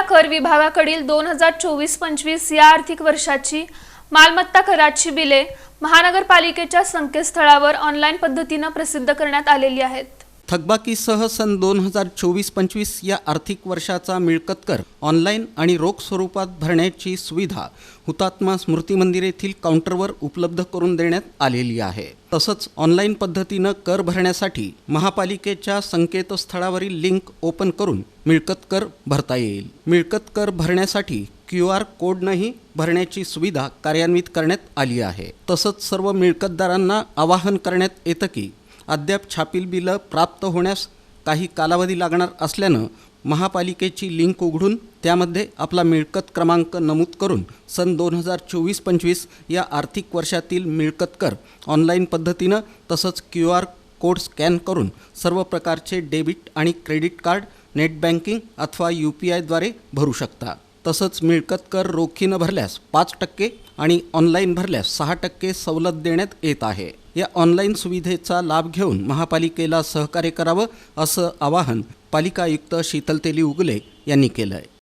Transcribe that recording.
कर विभागाकडील दोन हजार चोवीस पंचवीस या आर्थिक वर्षाची मालमत्ता कराची बिले महानगरपालिकेच्या संकेतस्थळावर ऑनलाईन पद्धतीनं प्रसिद्ध करण्यात आलेली आहेत. थकबाकीसह सन दोन हजार चोवीस पंचवीस या आर्थिक वर्षाचा मिळकत कर ऑनलाईन आणि रोख स्वरूपात भरण्याची सुविधा हुतात्मा स्मृती मंदिर येथील काउंटरवर उपलब्ध करून देण्यात आलेली आहे. तसंच ऑनलाईन पद्धतीनं कर भरण्यासाठी महापालिकेच्या संकेतस्थळावरील लिंक ओपन करून मिळकत कर भरता येईल. मिळकत कर भरण्यासाठी क्यू आर कोडनंही भरण्याची सुविधा कार्यान्वित करण्यात आली आहे. तसंच सर्व मिळकतदारांना आवाहन करण्यात येतं की अद्याप छापील बिलं प्राप्त होण्यास काही कालावधी लागणार असल्यानं महापालिकेची लिंक उघडून त्यामध्ये आपला मिळकत क्रमांक नमूद करून सन दोन हजार चोवीस पंचवीस या आर्थिक वर्षातील मिळकत कर ऑनलाईन पद्धतीनं तसंच क्यू आर कोड स्कॅन करून सर्व प्रकारचे डेबिट आणि क्रेडिट कार्ड नेट बँकिंग अथवा यू पी आयद्वारे भरू शकता. तसंच मिळकत कर रोखीनं भरल्यास पाच टक्के आणि ऑनलाईन भरल्यास सहा टक्के सवलत देण्यात येत आहे. या ऑनलाईन सुविधेचा लाभ घेऊन महापालिकेला सहकार्य करावं असं आवाहन पालिका आयुक्त शीतल तेली उगले यांनी केलं आहे